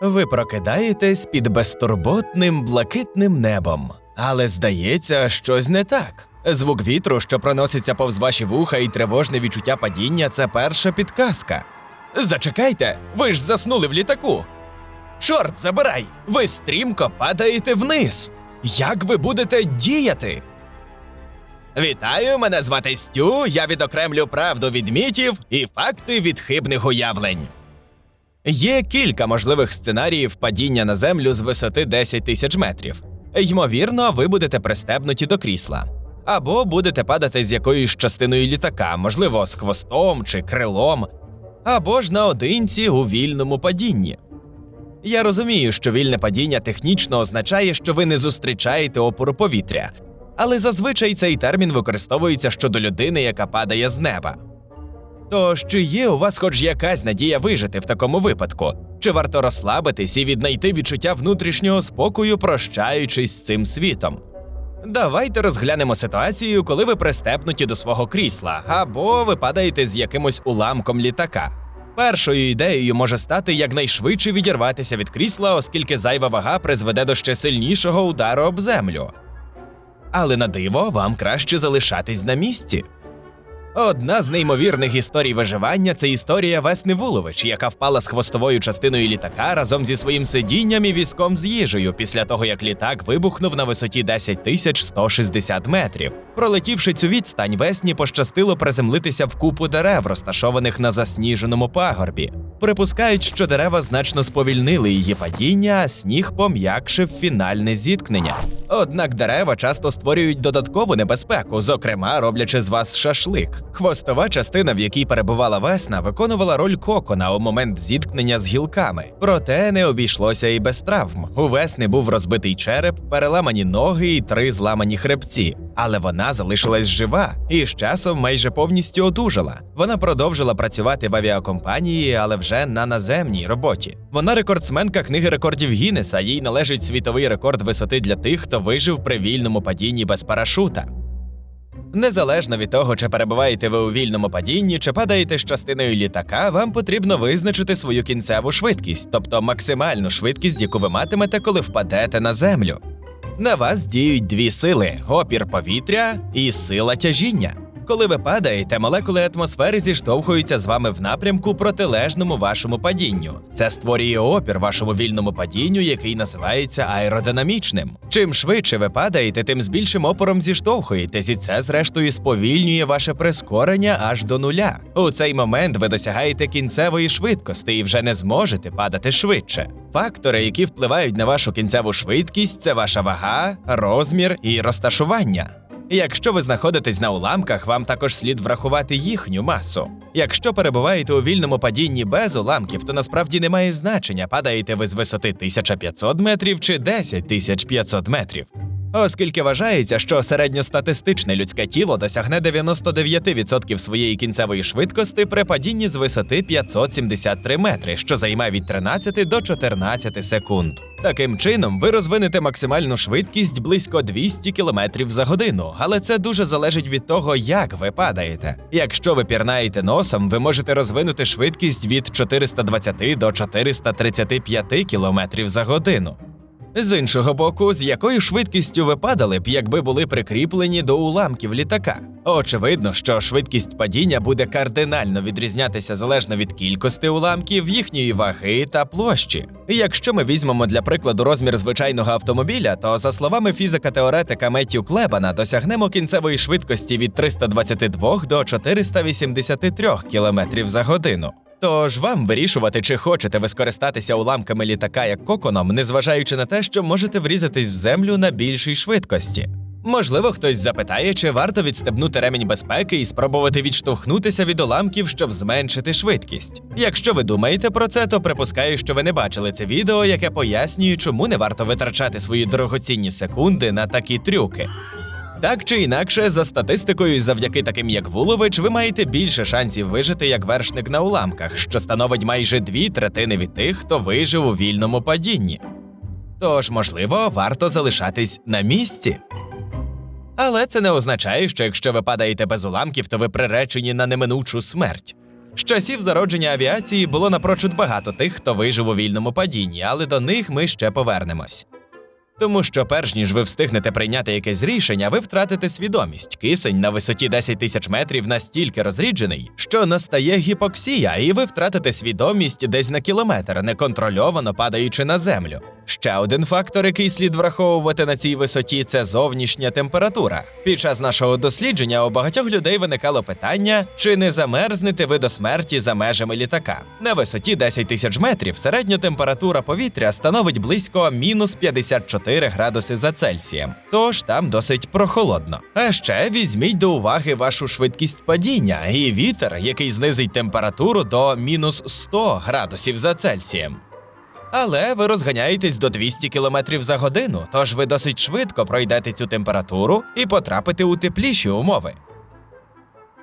Ви прокидаєтесь під безтурботним блакитним небом, але здається, щось не так. Звук вітру, що проноситься повз ваші вуха, і тривожне відчуття падіння це перша підказка. Зачекайте, ви ж заснули в літаку. Чорт забирай! Ви стрімко падаєте вниз. Як ви будете діяти? Вітаю, мене звати Стю. Я відокремлю правду від мітів і факти від хибних уявлень. Є кілька можливих сценаріїв падіння на землю з висоти 10 тисяч метрів. Ймовірно, ви будете пристебнуті до крісла. Або будете падати з якоюсь частиною літака, можливо, з хвостом чи крилом, або ж наодинці у вільному падінні. Я розумію, що вільне падіння технічно означає, що ви не зустрічаєте опору повітря, але зазвичай цей термін використовується щодо людини, яка падає з неба. Тож, чи є у вас хоч якась надія вижити в такому випадку? Чи варто розслабитись і віднайти відчуття внутрішнього спокою, прощаючись з цим світом? Давайте розглянемо ситуацію, коли ви пристепнуті до свого крісла, або ви падаєте з якимось уламком літака. Першою ідеєю може стати якнайшвидше відірватися від крісла, оскільки зайва вага призведе до ще сильнішого удару об землю. Але на диво вам краще залишатись на місці. Одна з неймовірних історій виживання це історія Весни Вулович, яка впала з хвостовою частиною літака разом зі своїм сидінням і візком з їжею після того, як літак вибухнув на висоті 10 тисяч 160 метрів. Пролетівши цю відстань, весні пощастило приземлитися в купу дерев, розташованих на засніженому пагорбі. Припускають, що дерева значно сповільнили її падіння, а сніг пом'якшив фінальне зіткнення. Однак дерева часто створюють додаткову небезпеку, зокрема роблячи з вас шашлик. Хвостова частина, в якій перебувала весна, виконувала роль кокона у момент зіткнення з гілками. Проте не обійшлося і без травм. У весни був розбитий череп, переламані ноги і три зламані хребці. Але вона залишилась жива і з часом майже повністю одужала. Вона продовжила працювати в авіакомпанії, але вже на наземній роботі. Вона рекордсменка книги рекордів Гіннеса. Їй належить світовий рекорд висоти для тих, хто вижив при вільному падінні без парашута. Незалежно від того, чи перебуваєте ви у вільному падінні, чи падаєте з частиною літака, вам потрібно визначити свою кінцеву швидкість, тобто максимальну швидкість, яку ви матимете, коли впадете на землю. На вас діють дві сили: опір повітря і сила тяжіння. Коли ви падаєте, молекули атмосфери зіштовхуються з вами в напрямку протилежному вашому падінню. Це створює опір вашому вільному падінню, який називається аеродинамічним. Чим швидше ви падаєте, тим з більшим опором зіштовхуєтесь, і це, зрештою, сповільнює ваше прискорення аж до нуля. У цей момент ви досягаєте кінцевої швидкості і вже не зможете падати швидше. Фактори, які впливають на вашу кінцеву швидкість, це ваша вага, розмір і розташування. Якщо ви знаходитесь на уламках, вам також слід врахувати їхню масу. Якщо перебуваєте у вільному падінні без уламків, то насправді немає значення, падаєте ви з висоти 1500 метрів чи 10500 метрів. Оскільки вважається, що середньостатистичне людське тіло досягне 99% своєї кінцевої швидкості при падінні з висоти 573 метри, що займає від 13 до 14 секунд. Таким чином, ви розвинете максимальну швидкість близько 200 км за годину, але це дуже залежить від того, як ви падаєте. Якщо ви пірнаєте носом, ви можете розвинути швидкість від 420 до 435 км за годину. З іншого боку, з якою швидкістю ви падали б, якби були прикріплені до уламків літака? Очевидно, що швидкість падіння буде кардинально відрізнятися залежно від кількості уламків, їхньої ваги та площі. Якщо ми візьмемо для прикладу розмір звичайного автомобіля, то за словами фізика-теоретика Меттю Клебана, досягнемо кінцевої швидкості від 322 до 483 км за годину. Тож вам вирішувати, чи хочете ви скористатися уламками літака як коконом, незважаючи на те, що можете врізатись в землю на більшій швидкості. Можливо, хтось запитає, чи варто відстебнути ремінь безпеки і спробувати відштовхнутися від уламків, щоб зменшити швидкість. Якщо ви думаєте про це, то припускаю, що ви не бачили це відео, яке пояснює, чому не варто витрачати свої дорогоцінні секунди на такі трюки. Так чи інакше, за статистикою, завдяки таким як Вулович, ви маєте більше шансів вижити як вершник на уламках, що становить майже дві третини від тих, хто вижив у вільному падінні. Тож, можливо, варто залишатись на місці. Але це не означає, що якщо ви падаєте без уламків, то ви приречені на неминучу смерть. З часів зародження авіації було напрочуд багато тих, хто вижив у вільному падінні, але до них ми ще повернемось. Тому що, перш ніж ви встигнете прийняти якесь рішення, ви втратите свідомість. Кисень на висоті 10 тисяч метрів настільки розріджений, що настає гіпоксія, і ви втратите свідомість десь на кілометр, неконтрольовано падаючи на землю. Ще один фактор, який слід враховувати на цій висоті, це зовнішня температура. Під час нашого дослідження у багатьох людей виникало питання, чи не замерзнете ви до смерті за межами літака. На висоті 10 тисяч метрів середня температура повітря становить близько мінус 54 градуси за Цельсієм, тож там досить прохолодно. А ще візьміть до уваги вашу швидкість падіння і вітер, який знизить температуру до мінус 100 градусів за Цельсієм. Але ви розганяєтесь до 200 км за годину, тож ви досить швидко пройдете цю температуру і потрапите у тепліші умови.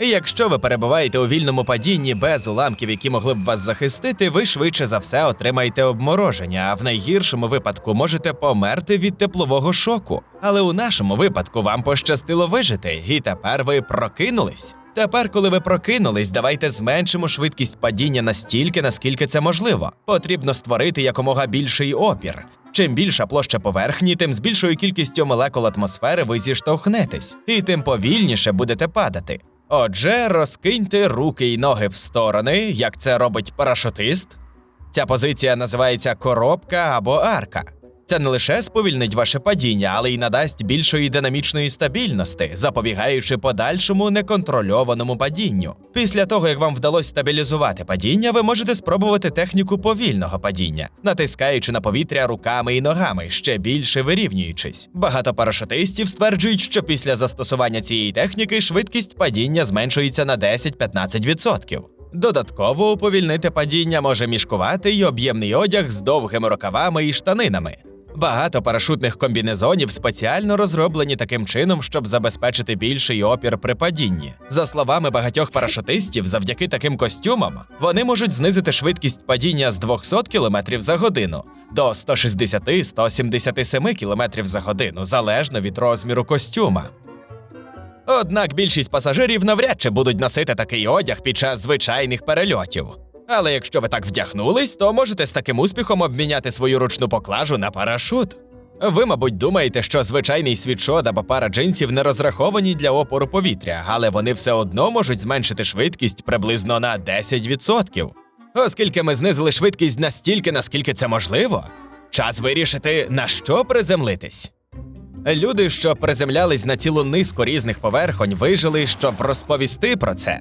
І якщо ви перебуваєте у вільному падінні без уламків, які могли б вас захистити, ви швидше за все отримаєте обмороження, а в найгіршому випадку можете померти від теплового шоку. Але у нашому випадку вам пощастило вижити, і тепер ви прокинулись. Тепер, коли ви прокинулись, давайте зменшимо швидкість падіння настільки, наскільки це можливо. Потрібно створити якомога більший опір. Чим більша площа поверхні, тим з більшою кількістю молекул атмосфери ви зіштовхнетесь, і тим повільніше будете падати. Отже, розкиньте руки й ноги в сторони, як це робить парашутист. Ця позиція називається коробка або арка. Це не лише сповільнить ваше падіння, але й надасть більшої динамічної стабільності, запобігаючи подальшому неконтрольованому падінню. Після того, як вам вдалося стабілізувати падіння, ви можете спробувати техніку повільного падіння, натискаючи на повітря руками і ногами, ще більше вирівнюючись. Багато парашутистів стверджують, що після застосування цієї техніки швидкість падіння зменшується на 10-15%. Додатково уповільнити падіння може мішкувати й об'ємний одяг з довгими рукавами і штанинами. Багато парашутних комбінезонів спеціально розроблені таким чином, щоб забезпечити більший опір при падінні. За словами багатьох парашутистів, завдяки таким костюмам вони можуть знизити швидкість падіння з 200 км за годину до 160-177 км за годину, залежно від розміру костюма. Однак більшість пасажирів навряд чи будуть носити такий одяг під час звичайних перельотів. Але якщо ви так вдягнулись, то можете з таким успіхом обміняти свою ручну поклажу на парашут. Ви, мабуть, думаєте, що звичайний світшот або пара джинсів не розраховані для опору повітря, але вони все одно можуть зменшити швидкість приблизно на 10%. Оскільки ми знизили швидкість настільки, наскільки це можливо, час вирішити, на що приземлитись. Люди, що приземлялись на цілу низку різних поверхонь, вижили, щоб розповісти про це.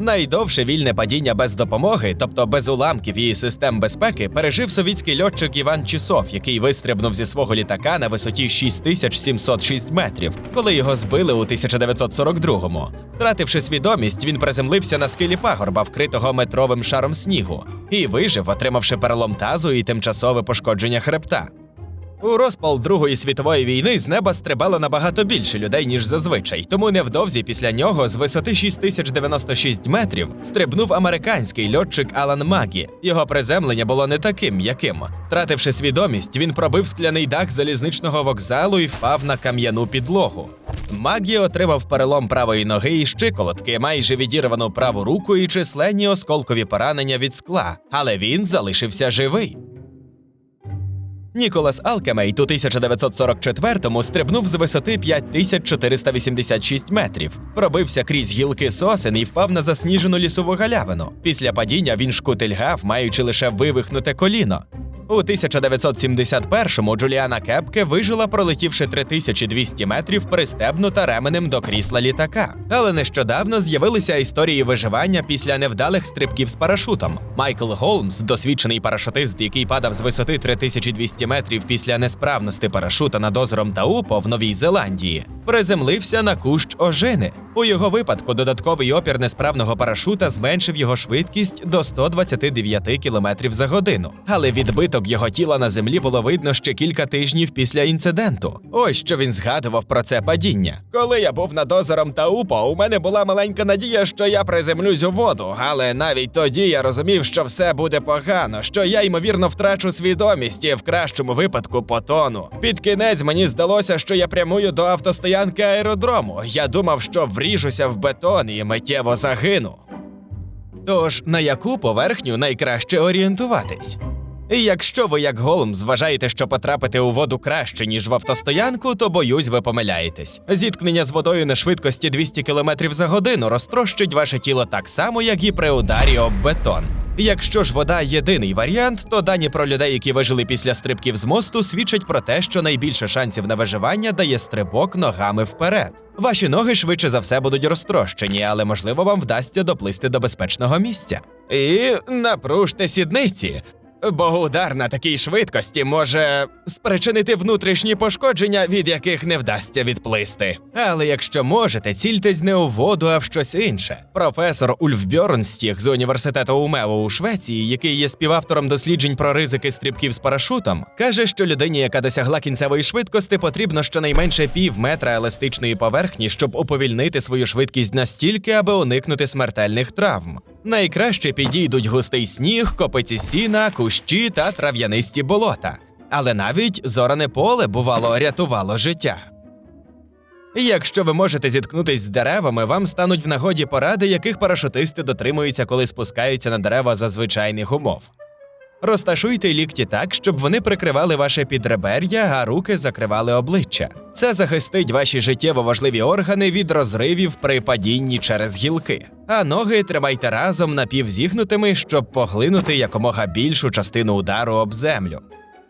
Найдовше вільне падіння без допомоги, тобто без уламків і систем безпеки, пережив совітський льотчик Іван Чісов, який вистрибнув зі свого літака на висоті 6706 метрів, коли його збили у 1942-му. Втративши свідомість, він приземлився на скелі пагорба, вкритого метровим шаром снігу, і вижив, отримавши перелом тазу і тимчасове пошкодження хребта. У розпал Другої світової війни з неба стрибало набагато більше людей, ніж зазвичай, тому невдовзі після нього з висоти 6096 метрів стрибнув американський льотчик Алан Магі. Його приземлення було не таким м'яким. Втративши свідомість, він пробив скляний дах залізничного вокзалу і впав на кам'яну підлогу. Магі отримав перелом правої ноги і щиколотки, майже відірвану праву руку і численні осколкові поранення від скла, але він залишився живий. Ніколас Алкемейт у 1944-му стрибнув з висоти 5486 метрів, пробився крізь гілки сосен і впав на засніжену лісову галявину. Після падіння він шкутильгав, маючи лише вивихнуте коліно. У 1971-му Джуліана Кепке вижила, пролетівши 3200 метрів, пристебнута ременем до крісла літака. Але нещодавно з'явилися історії виживання після невдалих стрибків з парашутом. Майкл Голмс, досвідчений парашутист, який падав з висоти 3200 метрів після несправності парашута над озером Таупо в Новій Зеландії, приземлився на кущ ожини. У його випадку додатковий опір несправного парашута зменшив його швидкість до 129 км за годину. Але відбиток його тіла на землі було видно ще кілька тижнів після інциденту. Ось що він згадував про це падіння. Коли я був над озером Таупо, у мене була маленька надія, що я приземлюсь у воду, але навіть тоді я розумів, що все буде погано, що я ймовірно втрачу свідомість і в кращому випадку потону. Під кінець мені здалося, що я прямую до автостоянки аеродрому. Я думав, що вріжуся в бетон і миттєво загину. Тож на яку поверхню найкраще орієнтуватись? І якщо ви, як голум, зважаєте, що потрапити у воду краще, ніж в автостоянку, то боюсь, ви помиляєтесь. Зіткнення з водою на швидкості 200 км за годину розтрощить ваше тіло так само, як і при ударі об бетон. Якщо ж вода єдиний варіант, то дані про людей, які вижили після стрибків з мосту, свідчать про те, що найбільше шансів на виживання дає стрибок ногами вперед. Ваші ноги швидше за все будуть розтрощені, але можливо вам вдасться доплисти до безпечного місця. І напружте сідниці. Бо удар на такій швидкості може спричинити внутрішні пошкодження, від яких не вдасться відплисти. Але якщо можете, цільтесь не у воду, а в щось інше. Професор Ульф Бьорнстіг з університету Умево у Швеції, який є співавтором досліджень про ризики стрибків з парашутом, каже, що людині, яка досягла кінцевої швидкості, потрібно щонайменше пів метра еластичної поверхні, щоб уповільнити свою швидкість настільки, аби уникнути смертельних травм. Найкраще підійдуть густий сніг, копиці сіна, кущі та трав'янисті болота. Але навіть зоране поле бувало рятувало життя. Якщо ви можете зіткнутись з деревами, вам стануть в нагоді поради, яких парашутисти дотримуються, коли спускаються на дерева за звичайних умов. Розташуйте лікті так, щоб вони прикривали ваше підребер'я, а руки закривали обличчя. Це захистить ваші життєво важливі органи від розривів при падінні через гілки. А ноги тримайте разом напівзігнутими, щоб поглинути якомога більшу частину удару об землю.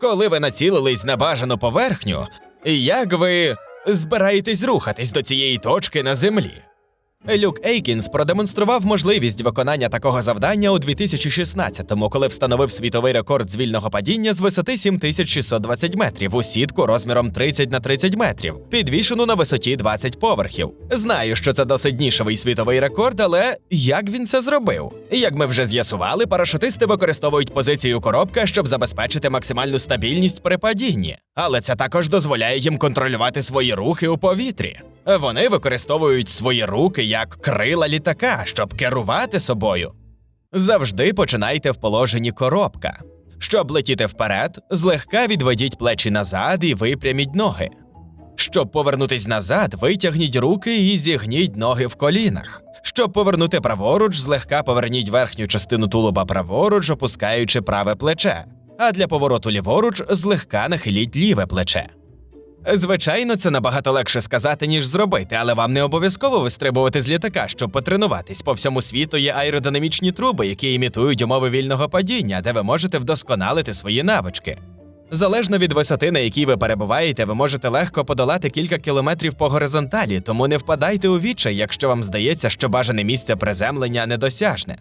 Коли ви націлились на бажану поверхню, як ви збираєтесь рухатись до цієї точки на землі? Люк Ейкінс продемонстрував можливість виконання такого завдання у 2016-му, коли встановив світовий рекорд з вільного падіння з висоти 7620 метрів у сітку розміром 30 на 30 метрів, підвішену на висоті 20 поверхів. Знаю, що це досить нішевий світовий рекорд, але як він це зробив? Як ми вже з'ясували, парашутисти використовують позицію коробка, щоб забезпечити максимальну стабільність при падінні, але це також дозволяє їм контролювати свої рухи у повітрі. Вони використовують свої руки як крила літака, щоб керувати собою. Завжди починайте в положенні коробка. Щоб летіти вперед, злегка відведіть плечі назад і випряміть ноги. Щоб повернутись назад, витягніть руки і зігніть ноги в колінах. Щоб повернути праворуч, злегка поверніть верхню частину тулуба праворуч, опускаючи праве плече. А для повороту ліворуч злегка нахиліть ліве плече. Звичайно, це набагато легше сказати, ніж зробити, але вам не обов'язково вистрибувати з літака, щоб потренуватись. По всьому світу є аеродинамічні труби, які імітують умови вільного падіння, де ви можете вдосконалити свої навички. Залежно від висоти, на якій ви перебуваєте, ви можете легко подолати кілька кілометрів по горизонталі, тому не впадайте у відчай, якщо вам здається, що бажане місце приземлення недосяжне.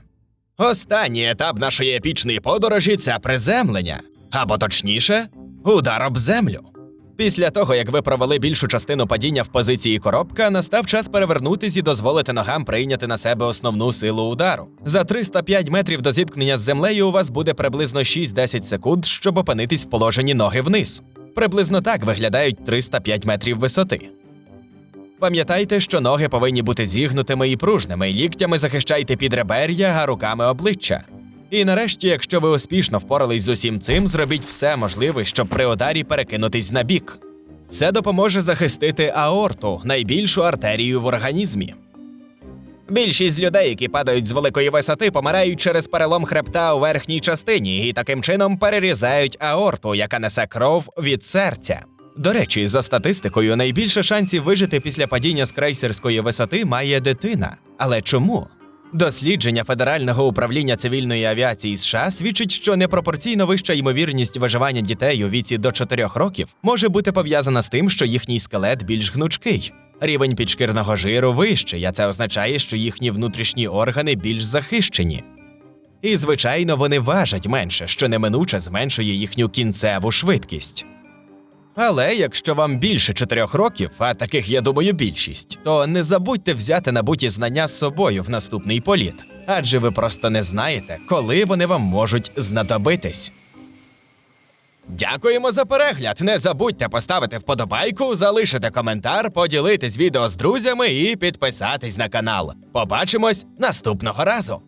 Останній етап нашої епічної подорожі це приземлення, або точніше, удар об землю. Після того, як ви провели більшу частину падіння в позиції коробка, настав час перевернутись і дозволити ногам прийняти на себе основну силу удару. За 305 метрів до зіткнення з землею у вас буде приблизно 6-10 секунд, щоб опинитись в положенні ноги вниз. Приблизно так виглядають 305 метрів висоти. Пам'ятайте, що ноги повинні бути зігнутими і пружними, ліктями захищайте підребер'я, а руками обличчя. І нарешті, якщо ви успішно впорались з усім цим, зробіть все можливе, щоб при ударі перекинутись на бік. Це допоможе захистити аорту, найбільшу артерію в організмі. Більшість людей, які падають з великої висоти, помирають через перелом хребта у верхній частині і таким чином перерізають аорту, яка несе кров від серця. До речі, за статистикою, найбільше шансів вижити після падіння з крейсерської висоти має дитина. Але чому? Дослідження Федерального управління цивільної авіації США свідчить, що непропорційно вища ймовірність виживання дітей у віці до 4 років може бути пов'язана з тим, що їхній скелет більш гнучкий. Рівень підшкірного жиру вищий, а це означає, що їхні внутрішні органи більш захищені. І, звичайно, вони важать менше, що неминуче зменшує їхню кінцеву швидкість. Але якщо вам більше чотирьох років, а таких, я думаю, більшість, то не забудьте взяти набуті знання з собою в наступний політ, адже ви просто не знаєте, коли вони вам можуть знадобитись. Дякуємо за перегляд. Не забудьте поставити вподобайку, залишити коментар, поділитись відео з друзями і підписатись на канал. Побачимось наступного разу.